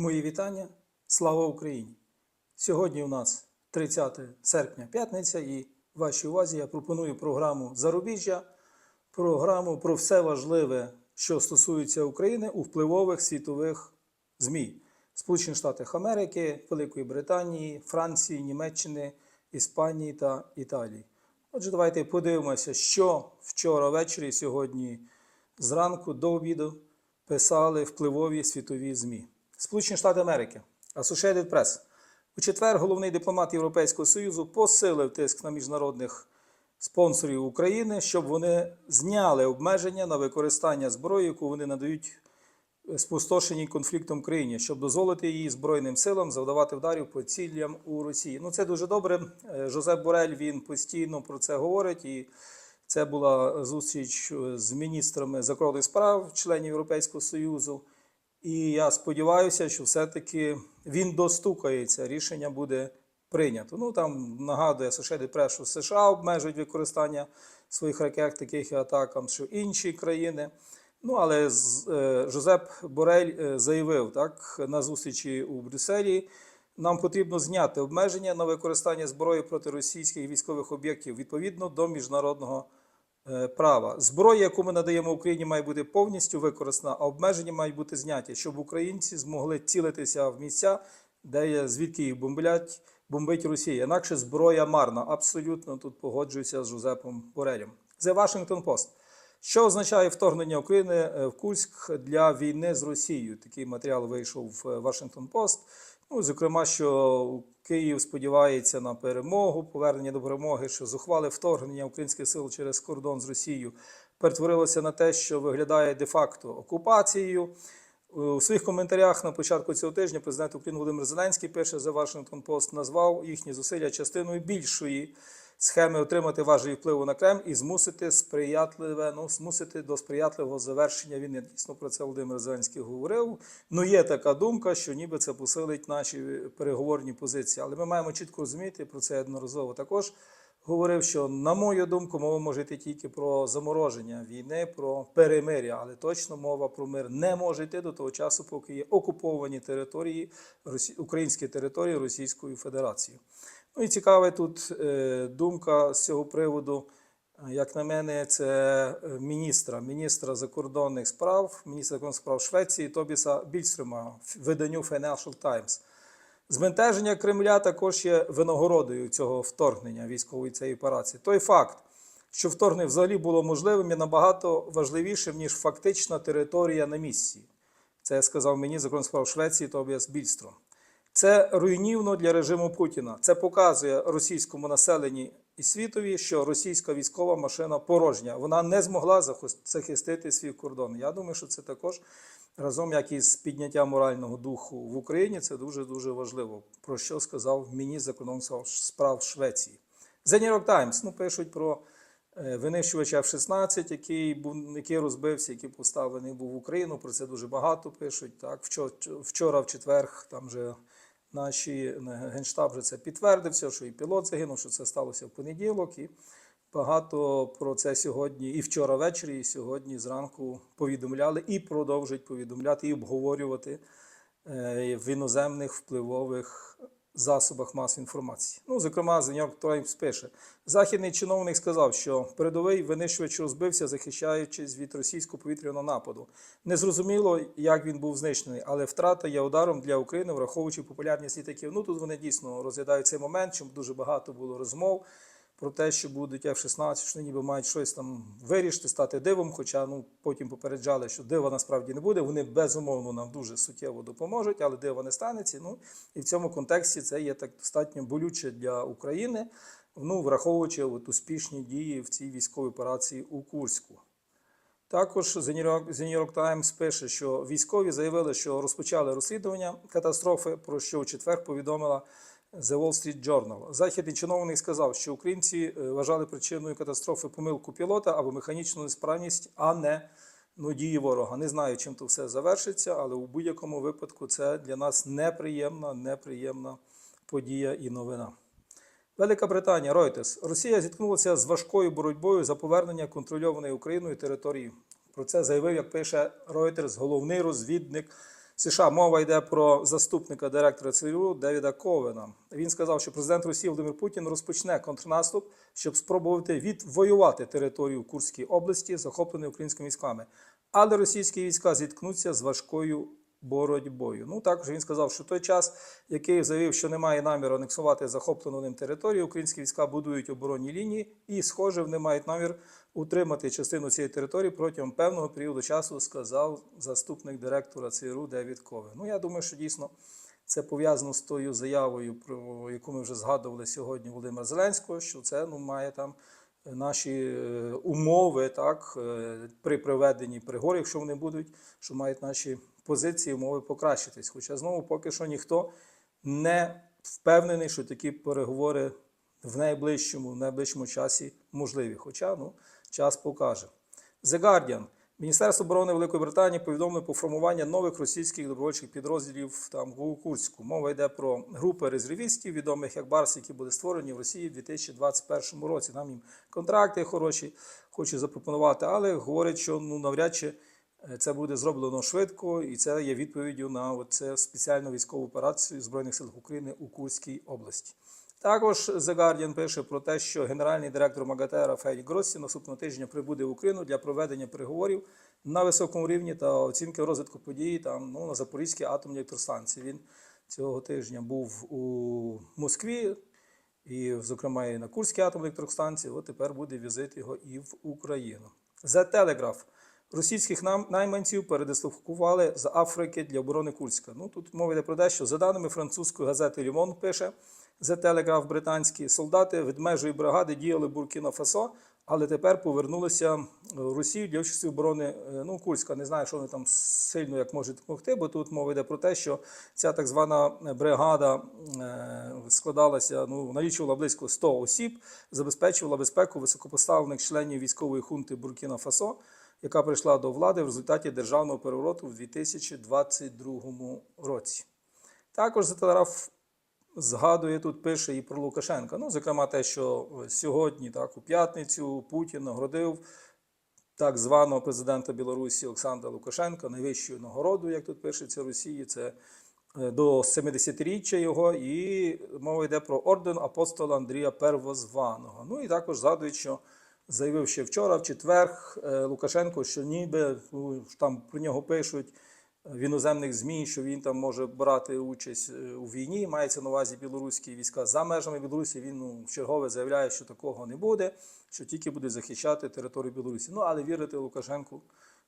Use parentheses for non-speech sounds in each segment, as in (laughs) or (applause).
Мої вітання. Слава Україні! Сьогодні у нас 30 серпня, п'ятниця, і вашій увазі я пропоную програму Зарубіжжя, програму про все важливе, що стосується України у впливових світових ЗМІ Сполучених Штатів Америки, Великої Британії, Франції, Німеччини, Іспанії та Італії. Отже, давайте подивимося, що вчора ввечері, сьогодні зранку до обіду писали впливові світові ЗМІ. Сполучені Штати Америки, Associated Press. У четвер головний дипломат Європейського Союзу посилив тиск на міжнародних спонсорів України, щоб вони зняли обмеження на використання зброї, яку вони надають спустошеній конфліктом країні, щоб дозволити її Збройним силам завдавати вдарів по цілям у Росії. Ну це дуже добре. Е, Жозеп Борель він постійно про це говорить. І це була зустріч е, з міністрами закордонних справ, членів Європейського Союзу. І я сподіваюся, що все-таки він достукається, рішення буде прийнято. Ну там нагадує Associated Press, що США обмежують використання своїх ракет, таких атакам, що інші країни. Ну, але е, Жозеп Борель е, заявив так на зустрічі у Брюсселі. Нам потрібно зняти обмеження на використання зброї проти російських військових об'єктів відповідно до міжнародного права. Зброя, яку ми надаємо Україні, має бути повністю використана, а обмеження мають бути зняті, щоб українці змогли цілитися в місця, де звідки їх бомблять, бомбить Росія. Інакше зброя марна. Абсолютно тут погоджуюся з Жозепом Борелем. The Washington Post. Що означає вторгнення України е, в Курськ для війни з Росією? Такий матеріал вийшов в Washington Post. Ну, зокрема, що Київ сподівається на перемогу, повернення до перемоги, що зухвали вторгнення українських сил через кордон з Росією перетворилося на те, що виглядає де-факто окупацією. У своїх коментарях на початку цього тижня президент України Володимир Зеленський пише за Washington Post, назвав їхні зусилля частиною більшої схеми отримати важелі впливу на Кремль і змусити сприятливе, ну змусити до сприятливого завершення війни. Дійсно про це Володимир Зеленський говорив. Ну є така думка, що ніби це посилить наші переговорні позиції. Але ми маємо чітко розуміти про це одноразово також. Говорив, що на мою думку, мова може йти тільки про замороження війни, про перемиря, але точно мова про мир не може йти до того часу, поки є окуповані території українські території Російською Федерацією. Ну і цікава тут е, думка з цього приводу. Як на мене, це е, міністра, міністра закордонних справ, міністра закордонних справ Швеції Тобіса Більстрема виданню Financial Times. Збентеження Кремля також є винагородою цього вторгнення військової цієї операції. Той факт, що вторгнення взагалі було можливим, є набагато важливішим, ніж фактична територія на місці. Це сказав мені закон справ Швеції Тобіас Більстром. Це руйнівно для режиму Путіна. Це показує російському населенні і світові, що російська військова машина порожня. Вона не змогла захис- захистити свій кордон. Я думаю, що це також разом як із підняттям морального духу в Україні. Це дуже дуже важливо. Про що сказав міністр закордонних справ Швеції. The New York Times ну, пишуть про е, винищувача F-16, який був який розбився, який поставлений був в Україну. Про це дуже багато пишуть. Так, вчора, вчора в четвер там вже наші е, генштаб вже це підтвердився, що і пілот загинув, що це сталося в понеділок. І багато про це сьогодні і вчора ввечері, і сьогодні зранку повідомляли і продовжують повідомляти і обговорювати е, в іноземних впливових засобах масової інформації. Ну, зокрема, The New York Times пише: західний чиновник сказав, що передовий винищувач розбився, захищаючись від російського повітряного нападу. Незрозуміло, як він був знищений, але втрата є ударом для України, враховуючи популярність літаків. Ну тут вони дійсно розглядають цей момент, чим дуже багато було розмов. Про те, що будуть F-16, що ніби мають щось там вирішити, стати дивом. Хоча ну потім попереджали, що дива насправді не буде. Вони безумовно нам дуже суттєво допоможуть, але дива не станеться. Ну і в цьому контексті це є так достатньо болюче для України, ну враховуючи от успішні дії в цій військовій операції у Курську. Також The New York, Times пише, що військові заявили, що розпочали розслідування катастрофи, про що у четвер повідомила The Wall Street Journal. Західний чиновник сказав, що українці е, вважали причиною катастрофи помилку пілота або механічну несправність, а не ну, дії ворога. Не знаю, чим то все завершиться, але у будь-якому випадку це для нас неприємна, неприємна подія і новина. Велика Британія, Reuters. Росія зіткнулася з важкою боротьбою за повернення контрольованої Україною території. Про це заявив, як пише Reuters, головний розвідник США. Мова йде про заступника директора ЦРУ Девіда Ковена. Він сказав, що президент Росії Володимир Путін розпочне контрнаступ, щоб спробувати відвоювати територію Курської області, захопленої українськими військами. Але російські війська зіткнуться з важкою боротьбою. Ну також він сказав, що той час, який заявив, що немає наміру анексувати захоплену ним територію, українські війська будують оборонні лінії і, схоже, вони мають намір утримати частину цієї території протягом певного періоду часу, сказав заступник директора ЦРУ Девід Ковен. Ну я думаю, що дійсно. Це пов'язано з тою заявою, про яку ми вже згадували сьогодні Володимира Зеленського, що це ну, має там наші е, умови, так, е, при проведенні переговорів, якщо вони будуть, що мають наші позиції, умови покращитись. Хоча знову поки що ніхто не впевнений, що такі переговори в найближчому, в найближчому часі можливі. Хоча ну, час покаже. The Guardian. Міністерство оборони Великої Британії повідомило про формування нових російських добровольчих підрозділів там в Курську. Мова йде про групи резервістів, відомих як Барс, які були створені в Росії в 2021 році. Нам їм контракти хороші хочуть запропонувати, але говорять, що ну навряд чи е, це буде зроблено швидко, і це є відповіддю на це спеціальну військову операцію Збройних сил України у Курській області. Також The Guardian пише про те, що генеральний директор Магатера Феді Гроссі наступного тижня прибуде в Україну для проведення переговорів на високому рівні та оцінки розвитку подій там ну на Запорізькій атомній електростанції. Він цього тижня був у Москві, і, зокрема, і на Курській атомній електростанції. От тепер буде візит його і в Україну. The Telegraph. Російських найманців передислокували з Африки для оборони Курська. Ну тут мова йде про те, що за даними французької газети Лімон пише The Telegraph британські солдати від межої бригади діяли в Буркіна Фасо, але тепер повернулися в Росію для участі оборони е, ну, Курська. Не знаю, що вони там сильно як можуть допомогти, бо тут мова йде про те, що ця так звана бригада е, складалася, ну, налічувала близько 100 осіб, забезпечувала безпеку високопоставлених членів військової хунти Буркіна Фасо, яка прийшла до влади в результаті державного перевороту в 2022 році. Також за телеграф згадує тут, пише і про Лукашенка. Ну, зокрема, те, що сьогодні, так, у п'ятницю, Путін нагородив так званого президента Білорусі Олександра Лукашенка найвищою нагородою, як тут пишеться Росії. Це е, до 70-річчя його, і мова йде про орден апостола Андрія Первозваного. Ну і також згадують, що заявив ще вчора, в четвер, е, Лукашенко, що ніби ну, там про нього пишуть в іноземних ЗМІ, що він там може брати участь е, у війні. Мається на увазі білоруські війська за межами Білорусі. Він ну, чергове заявляє, що такого не буде, що тільки буде захищати територію Білорусі. Ну але вірити Лукашенку,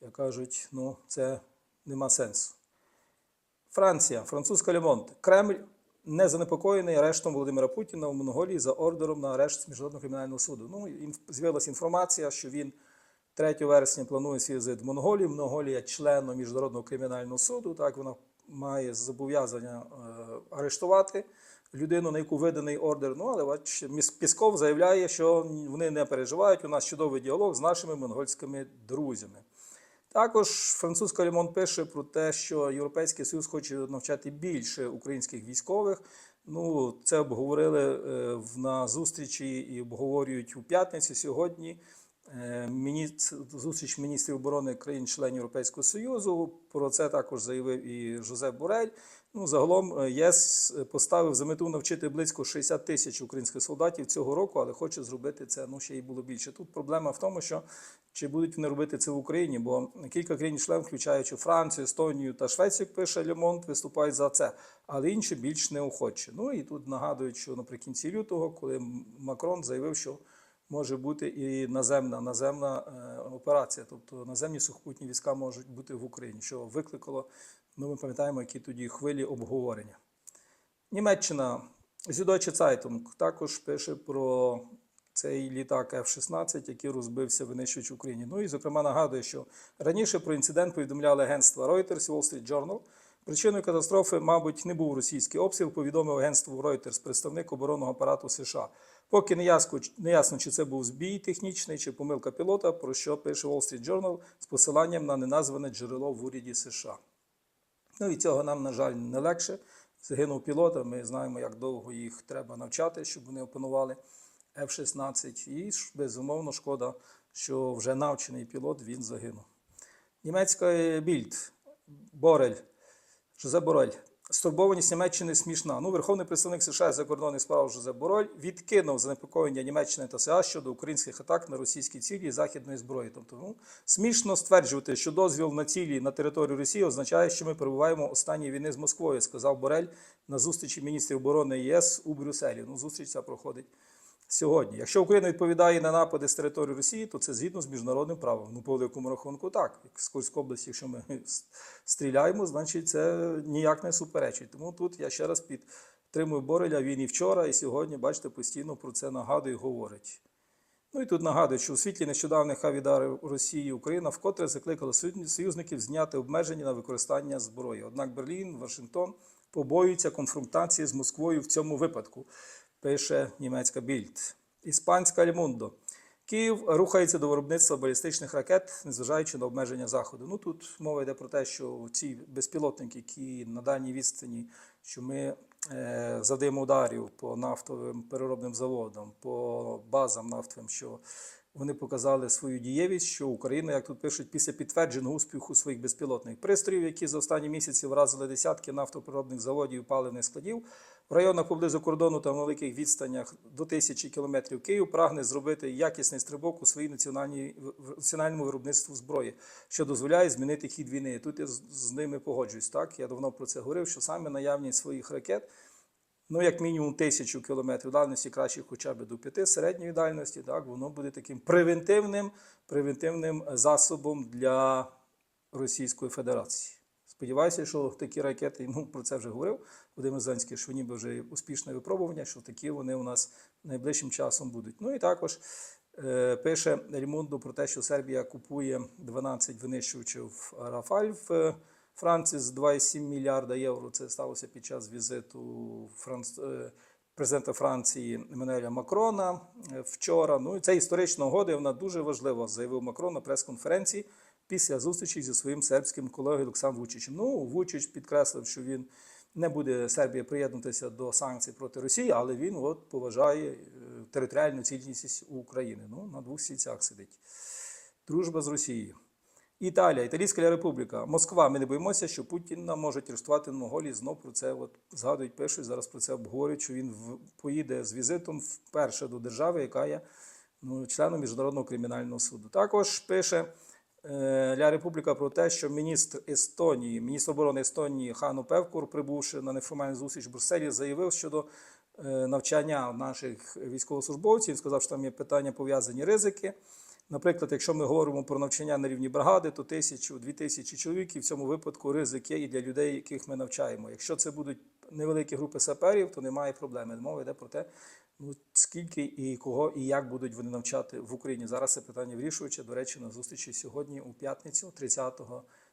як кажуть, ну це нема сенсу. Франція, французька Лемонт. Кремль не занепокоєний арештом Володимира Путіна в Монголії за ордером на арешт міжнародного кримінального суду. Ну, з'явилася інформація, що він 3 вересня планує свій візит в Монголію. Монголія членом міжнародного кримінального суду. Так вона має зобов'язання е, арештувати людину, на яку виданий ордер. Ну але бач, Пісков заявляє, що вони не переживають. У нас чудовий діалог з нашими монгольськими друзями. Також французька Лімон пише про те, що Європейський Союз хоче навчати більше українських військових. Ну, це обговорили е, на зустрічі і обговорюють у п'ятницю сьогодні. Е, зустріч міністрів оборони країн-членів Європейського Союзу. Про це також заявив і Жозеп Борель. Ну, загалом е, ЄС поставив за мету навчити близько 60 тисяч українських солдатів цього року, але хоче зробити це ну, ще й було більше. Тут проблема в тому, що чи будуть вони робити це в Україні, бо кілька країн-членів, включаючи Францію, Естонію та Швецію, як пише Лемонт, виступають за це, але інші більш неохоче. Ну і тут нагадують, що наприкінці лютого, коли Макрон заявив, що може бути і наземна наземна е, операція, тобто наземні сухопутні війська можуть бути в Україні, що викликало, ну ми пам'ятаємо, які тоді хвилі обговорення. Німеччина Süddeutsche Zeitung також пише про цей літак F-16, який розбився винищуючи в Україні. Ну і, зокрема, нагадує, що раніше про інцидент повідомляли агентства Reuters, Wall Street Journal. Причиною катастрофи, мабуть, не був російський обстріл, повідомив агентству Reuters, представник оборонного апарату США. Поки не ясно, чи це був збій технічний, чи помилка пілота, про що пише Wall Street Journal з посиланням на неназване джерело в уряді США. Ну і цього нам, на жаль, не легше. Загинув пілота. Ми знаємо, як довго їх треба навчати, щоб вони опанували F-16. І безумовно, шкода, що вже навчений пілот він загинув. Німецька більд Борель. Жозеп Борель. Стурбованість Німеччини смішна. Ну, Верховний представник США закордонних справ Жозеп Бороль відкинув занепокоєння Німеччини та США щодо українських атак на російські цілі і західної зброї. Тобто, ну, смішно стверджувати, що дозвіл на цілі на територію Росії означає, що ми перебуваємо у стані війни з Москвою, сказав Борель на зустрічі міністрів оборони ЄС у Брюсселі. Ну, зустріч ця проходить сьогодні. Якщо Україна відповідає на напади з території Росії, то це згідно з міжнародним правом. Ну, по великому рахунку, так. Як з Курської області, якщо ми (laughs) стріляємо, значить це ніяк не суперечить. Тому тут я ще раз підтримую Бореля. Він і вчора, і сьогодні, бачите, постійно про це нагадує і говорить. Ну і тут нагадую, що у світлі нещодавних авідарів Росії Україна вкотре закликала союзників зняти обмеження на використання зброї. Однак Берлін, Вашингтон побоюються конфронтації з Москвою в цьому випадку, пише німецька більд. Іспанська Альмундо. Київ рухається до виробництва балістичних ракет, незважаючи на обмеження заходу. Ну тут мова йде про те, що ці безпілотники, які на дальній відстані, що ми е, завдаємо ударів по нафтовим переробним заводам, по базам нафтовим, що вони показали свою дієвість, що Україна, як тут пишуть, після підтвердженого успіху своїх безпілотних пристроїв, які за останні місяці вразили десятки нафтопереробних заводів і паливних складів, в районах поблизу кордону та в великих відстанях до тисячі кілометрів Київ прагне зробити якісний стрибок у своїй національному виробництву зброї, що дозволяє змінити хід війни. Тут я з ними погоджуюсь. Так я давно про це говорив, що саме наявність своїх ракет. Ну, як мінімум тисячу кілометрів дальності, краще хоча б до п'яти середньої дальності, так воно буде таким превентивним, превентивним засобом для Російської Федерації. Сподіваюся, що такі ракети, ну про це вже говорив Володимир Зеленський, що ніби вже успішне випробування, що такі вони у нас найближчим часом будуть. Ну і також е, пише Рімунду про те, що Сербія купує 12 винищувачів Рафаль в е, Франції з 2,7 мільярда євро. Це сталося під час візиту Франц... е, президента Франції Еммануеля Макрона е, вчора. Ну і це історична угода, вона дуже важлива, заявив Макрон на прес-конференції після зустрічі зі своїм сербським колегою Олександром Вучичем. Ну, Вучич підкреслив, що він не буде Сербія приєднатися до санкцій проти Росії, але він от поважає е, територіальну цілісність України. Ну, на двох стільцях сидить. Дружба з Росією. Італія, Італійська Республіка, Москва. Ми не боїмося, що Путіна можуть арештувати в. Знов про це от згадують, пишуть, зараз про це обговорюють, що він поїде з візитом вперше до держави, яка є ну, членом Міжнародного кримінального суду. Також пише Ля Републіка про те, що міністр Естонії, міністр оборони Естонії Хану Певкур, прибувши на неформальну зустріч в Брюсселі, заявив щодо е, навчання наших військовослужбовців. Він сказав, що там є питання пов'язані ризики. Наприклад, якщо ми говоримо про навчання на рівні бригади, то тисячу, дві тисячі чоловік, і в цьому випадку ризик є і для людей, яких ми навчаємо. Якщо це будуть невеликі групи саперів, то немає проблеми. Мова йде про те, ну скільки і кого і як будуть вони навчати в Україні. Зараз це питання вирішуюче. До речі, на зустрічі сьогодні у п'ятницю, 30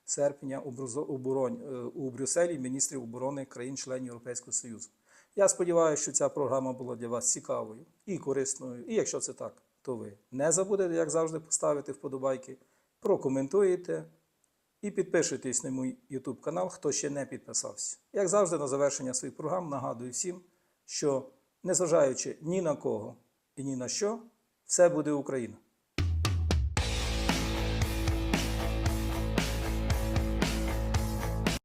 серпня, у, Брузо- у, Буронь, е, у Брюсселі міністрів оборони країн-членів Європейського Союзу. Я сподіваюся, що ця програма була для вас цікавою і корисною. І якщо це так, то ви не забудете, як завжди, поставити вподобайки, прокоментуєте і підпишитесь на мій YouTube канал, хто ще не підписався. Як завжди, на завершення своїх програм нагадую всім, що незважаючи ні на кого і ні на що, все буде Україна.